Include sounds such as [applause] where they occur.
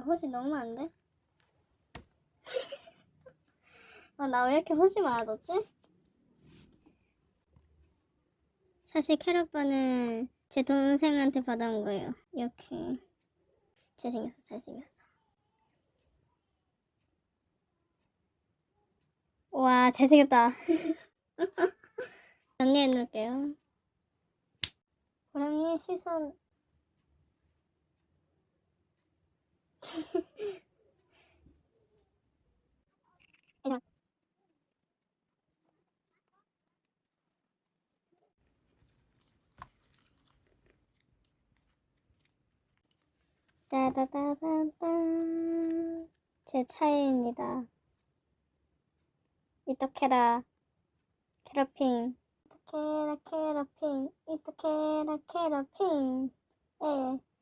호시 너무 많은데? 아, 나 왜 이렇게 호시 많아졌지? 사실 캐럿바는 제 동생한테 받아온 거예요. 이렇게. 잘생겼어, 잘생겼어. 와, 잘생겼다. [laughs] 정리해 놓을게요. 고양이의 시선. 이런. 따다다다단. 제 차이입니다. 이토케라. 캐러핑. 이토케라 캐러핑. 이토케라 캐러핑. 예.